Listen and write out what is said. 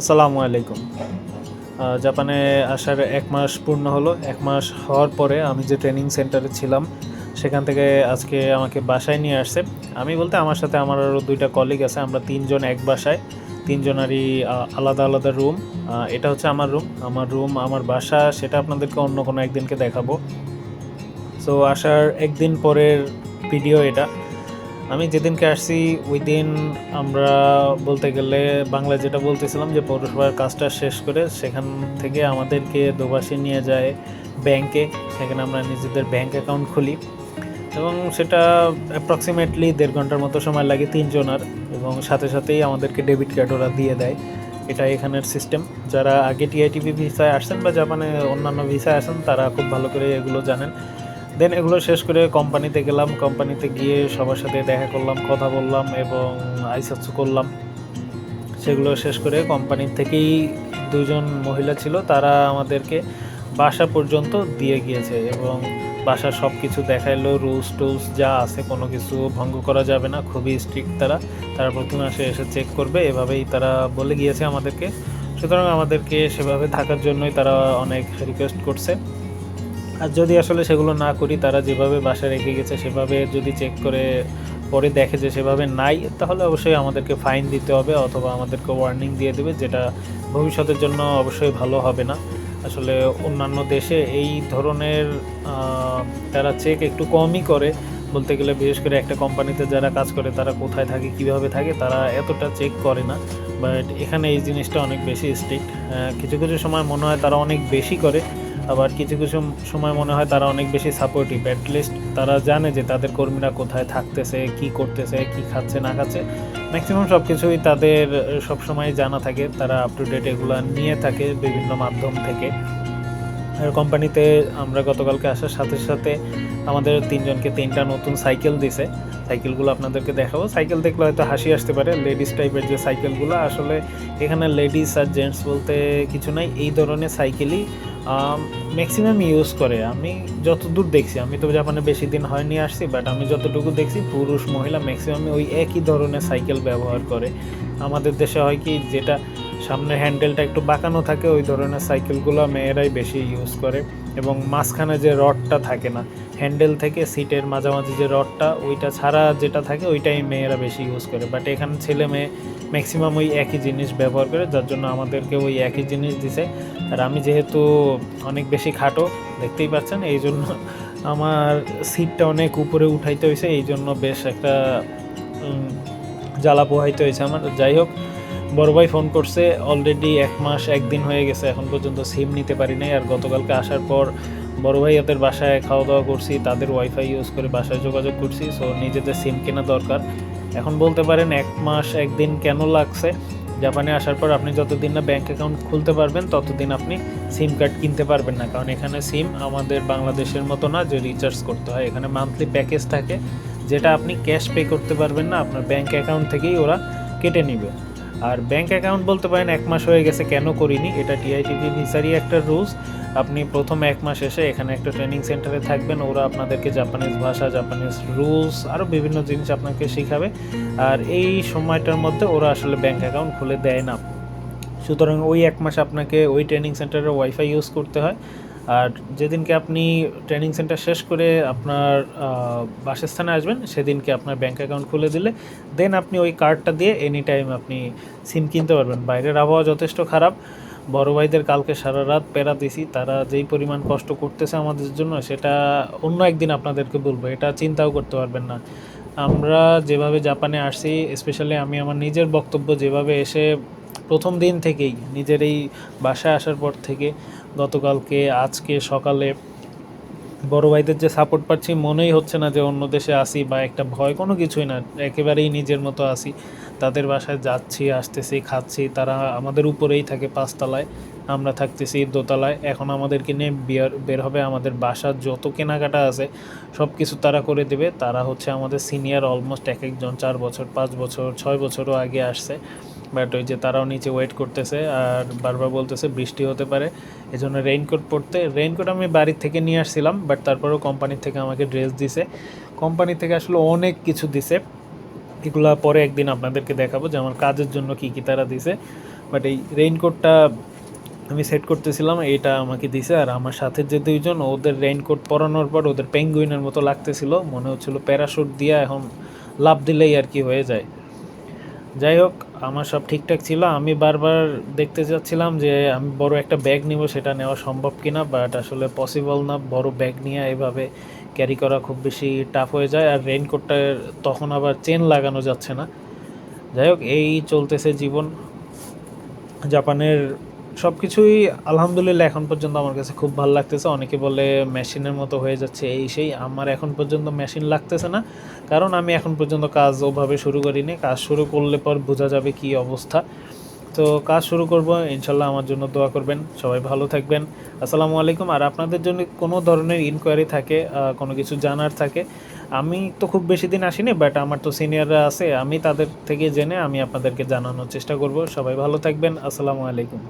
আসসালামু আলাইকুম। জাপানে আসার এক মাস পূর্ণ হলো। এক মাস হওয়ার পরে আমি যে ট্রেনিং সেন্টারে ছিলাম, সেখান থেকে আজকে আমাকে বাসায় নিয়ে আসছে। আমি বলতে আমার সাথে আমার আরও দুইটা কলিগ আছে, আমরা তিনজন এক বাসায়। তিনজনারই আলাদা আলাদা রুম এটা হচ্ছে আমার রুম আমার রুম আমার বাসা, সেটা আপনাদেরকে অন্য কোনো একদিনকে দেখাবো। সো আসার একদিন পরের ভিডিও এটা। আমি যেদিনকে আসছি ওই দিন আমরা বলতে গেলে বাংলা যেটা বলতেছিলাম যে পৌরসভার কাজটা শেষ করে সেখান থেকে আমাদেরকে দুবাসী নিয়ে যায় ব্যাংকে। সেখানে আমরা নিজেদের ব্যাংক অ্যাকাউন্ট খুলি। এবং সেটা অ্যাপ্রক্সিমেটলি দেড় ঘণ্টার মতো সময় লাগে তিনজনার। এবং সাথে সাথেই আমাদেরকে ডেবিট কার্ড ওরা দিয়ে দেয়। এটা এখানের সিস্টেম যারা আগে টিআইটিভি ভিসায় আসছেন বা জাপানে অন্যান্য ভিসায় আসেন, তারা খুব ভালো করে এগুলো জানেন। দেন এগুলো শেষ করে কোম্পানিতে গেলাম। কোম্পানিতে গিয়ে সবার সাথে দেখা করলাম, কথা বললাম এবং আইসাচ্ছু করলাম। সেগুলো শেষ করে কোম্পানি থেকেই দুজন মহিলা ছিল, তারা আমাদেরকে বাসা পর্যন্ত দিয়ে গিয়েছে এবং বাসার সব কিছু দেখাইলো রুলস টুলস যা আছে কোনো কিছু ভঙ্গ করা যাবে না, খুবই স্ট্রিক্ট তারা। তারা প্রথমে আসে, এসে চেক করবে, এভাবেই তারা বলে গিয়েছে আমাদেরকে। সুতরাং আমাদেরকে সেভাবে থাকার জন্যই তারা অনেক রিকোয়েস্ট করছে। আর যদি আসলে সেগুলো না করি, তারা যেভাবে বাসা রেখে গেছে, সেভাবে যদি চেক করে পরে দেখে যে সেভাবে নাই, তাহলে অবশ্যই আমাদেরকে ফাইন দিতে হবে অথবা আমাদেরকে ওয়ার্নিং দিয়ে দেবে যেটা ভবিষ্যতের জন্য অবশ্যই ভালো হবে না। আসলে অন্যান্য দেশে এই ধরনের তারা চেক একটু কমই করে। বলতে গেলে বিশেষ করে একটা কোম্পানিতে যারা কাজ করে, তারা কোথায় থাকে, কীভাবে থাকে, তারা এতটা চেক করে না। বাট এখানে এই জিনিসটা অনেক বেশি স্ট্রিক্ট কিছু কিছু সময় মনে হয় তারা অনেক বেশি করে। আবার কিছু কিছু সময় মনে হয় তারা অনেক বেশি সাপোর্টিভ অ্যাটলিস্ট তারা জানে যে তাদের কর্মীরা কোথায় থাকতেছে, কি করতেছে, কি খাচ্ছে, না খাচ্ছে। ম্যাক্সিমাম সব কিছুই তাদের সবসময় জানা থাকে, তারা আপ টু ডেট এগুলো নিয়ে থাকে বিভিন্ন মাধ্যম থেকে। কোম্পানিতে আমরা গতকালকে আসার সাথে সাথে আমাদের তিনজনকে তিনটা নতুন সাইকেল দিছে। সাইকেলগুলো আপনাদেরকে দেখাবো। সাইকেল দেখলে হয়তো হাসি আসতে পারে। লেডিস টাইপের যে সাইকেলগুলো, আসলে এখানে লেডিস আর জেন্টস বলতে কিছু নাই। এই ধরনের সাইকেলই ম্যাক্সিমাম ইউজ করে। আমি যতদূর দেখছি, আমি তো জাপানে বেশি দিন হয়নি আসছি বাট আমি যতটুকু দেখছি, পুরুষ, মহিলা ম্যাক্সিমাম ওই একই ধরনের সাইকেল ব্যবহার করে। আমাদের দেশে হয় কি, যেটা সামনের হ্যান্ডেলটা একটু বাঁকানো থাকে, ওই ধরনের সাইকেলগুলো মেয়েরাই বেশি ইউজ করে এবং মাঝখানে যে রডটা থাকে না, হ্যান্ডেল থেকে সিটের মাঝামাঝি যে রডটা, ওইটা ছাড়া যেটা থাকে ওইটাই মেয়েরা বেশি ইউজ করে। বাট এখানে ছেলে মেয়ে ম্যাক্সিমাম ওই একই জিনিস ব্যবহার করে, যার জন্য আমাদেরকে ওই একই জিনিস দিছে। আর আমি যেহেতু অনেক বেশি খাটো, দেখতেই পাচ্ছেন, এই জন্য আমার সিটটা অনেক উপরে উঠাইতে হয়েছে এই জন্য বেশ একটা জ্বালা পোহাইতে হয়েছে আমার। যাই হোক বড় ভাই ফোন করছে অলরেডি এক মাস একদিন হয়ে গেছে, এখন পর্যন্ত সিম নিতে পারি নাই, আর গতকালকে আসার পর বড় ভাই ওদের বাসায় খাওয়া দাওয়া করছি, তাদের ওয়াইফাই ইউজ করে বাসায় যোগাযোগ করছি সো নিজেদের সিম কেনা দরকার। এখন বলতে পারেন এক মাস একদিন কেন লাগছে? জাপানে আসার পর আপনি যতদিন না ব্যাঙ্ক অ্যাকাউন্ট খুলতে পারবেন, ততদিন আপনি সিম কার্ড কিনতে পারবেন না, কারণ এখানে সিম আমাদের বাংলাদেশের মতো না যে রিচার্জ করতে হয়, এখানে মান্থলি প্যাকেজ থাকে, যেটা আপনি ক্যাশ পে করতে পারবেন না, আপনার ব্যাঙ্ক অ্যাকাউন্ট থেকেই ওরা কেটে নেবে। আর ব্যাংক অ্যাকাউন্ট বলতে পারেন এক মাস হয়ে গেছে, কেন করিনি? এটা টিআইটিভি ভিসারই একটা রুলস আপনি প্রথম এক মাস এসে এখানে একটা ট্রেনিং সেন্টারে থাকবেন, ওরা আপনাদেরকে জাপানিজ ভাষা জাপানিজ রুলস আরও বিভিন্ন জিনিস আপনাকে শেখাবে। আর এই সময়টার মধ্যে ওরা আসলে ব্যাংক অ্যাকাউন্ট খুলে দেয় না। সুতরাং ওই এক মাস আপনাকে ওই ট্রেনিং সেন্টারে ওয়াইফাই ইউজ করতে হয়। আর যেদিনকে আপনি ট্রেনিং সেন্টার শেষ করে আপনার বাসস্থানে আসবেন, সেদিনকে আপনার ব্যাঙ্ক অ্যাকাউন্ট খুলে দিলে দেন আপনি ওই কার্ডটা দিয়ে এনি টাইম আপনি সিম কিনতে পারবেন। বাইরের আবহাওয়া যথেষ্ট খারাপ। বড় ভাইদের কালকে সারা রাত পেরা দিছি, তারা যেই পরিমাণ কষ্ট করতেছে আমাদের জন্য, সেটা অন্য একদিন আপনাদেরকে বলব, এটা চিন্তাও করতে পারবেন না। আমরা যেভাবে জাপানে আসছি স্পেশালি আমি আমার নিজের বক্তব্য যেভাবে এসে প্রথম দিন থেকেই, নিজের এই বাসায় আসার পর থেকে গতকালকে, আজকে সকালে বড় ভাইদের যে সাপোর্ট পাচ্ছি, মনেই হচ্ছে না যে অন্য দেশে আসি বা একটা ভয়, কোনো কিছুই না। একেবারেই নিজের মতো আসি। তাদের বাসায় যাচ্ছি, আসতেছি, খাচ্ছি। তারা আমাদের উপরেই থাকে পাঁচতলায়। আমরা থাকতেছি দোতলায়। এখন আমাদেরকে নিয়ে বিয়ার বের হবে আমাদের বাসার যত কেনাকাটা আছে সব কিছু তারা করে দেবে। তারা হচ্ছে আমাদের সিনিয়র অলমোস্ট এক একজন, চার বছর, পাঁচ বছর, ছয় বছরও আগে আসছে। বাট ওই যে তারাও নিচে ওয়েট করতেছে আর বারবার বলতেছে বৃষ্টি হতে পারে। এই জন্য রেইনকোট পরতে রেইনকোট আমি বাড়ির থেকে নিয়ে আসছিলাম বাট তারপরেও কোম্পানি থেকে আমাকে ড্রেস দিছে। কোম্পানি থেকে আসলে অনেক কিছু দিছে। এগুলো পরে একদিন আপনাদেরকে দেখাবো যে আমার কাজের জন্য কি কি তারা দিছে। বাট এই রেইনকোটটা আমি সেট করতেছিলাম, এটা আমাকে দিছে আর আমার সাথে যে দুইজন, ওদের রেইনকোট পরানোর পর ওদের পেঙ্গুইনের মতো লাগতেছিল, মনে হচ্ছিল প্যারাশুট দিয়ে এখন লাভ দিলেই আর কি হয়ে যায়। যাই হোক আমার সব ঠিকঠাক ছিল। আমি বারবার দেখতে যাচ্ছিলাম যে আমি বড় একটা ব্যাগ নিব, সেটা নেওয়া সম্ভব কিনা বাট আসলে পসিবল না। বড় ব্যাগ নিয়ে এভাবে ক্যারি করা খুব বেশি টাফ হয়ে যায়, আর রেইনকোটটার তখন আবার চেন লাগানো যাচ্ছে না। যাই হোক, এই চলতেছে জীবন। জাপানের সব কিছুই আলহামদুলিল্লাহ এখন পর্যন্ত আমার কাছে খুব ভালো লাগতেছে। অনেকে বলে মেশিনের মতো হয়ে যাচ্ছে এই সেই, আমার এখন পর্যন্ত মেশিন লাগতেছে না। কারণ আমি এখন পর্যন্ত কাজ ওভাবে শুরু করিনি। কাজ শুরু করলে পর বোঝা যাবে কি অবস্থা। তো কাজ শুরু করব, ইনশাল্লাহ আমার জন্য দোয়া করবেন। সবাই ভালো থাকবেন। আসসালামু আলাইকুম। আর আপনাদের জন্য কোনো ধরনের ইনকোয়ারি থাকে কোনো কিছু জানার থাকে, আমি তো খুব বেশি দিন আসিনি বাট আমার তো সিনিয়ররা আছে, আমি তাদের থেকে জেনে আমি আপনাদেরকে জানানোর চেষ্টা করব। সবাই ভালো থাকবেন। আসসালামু আলাইকুম।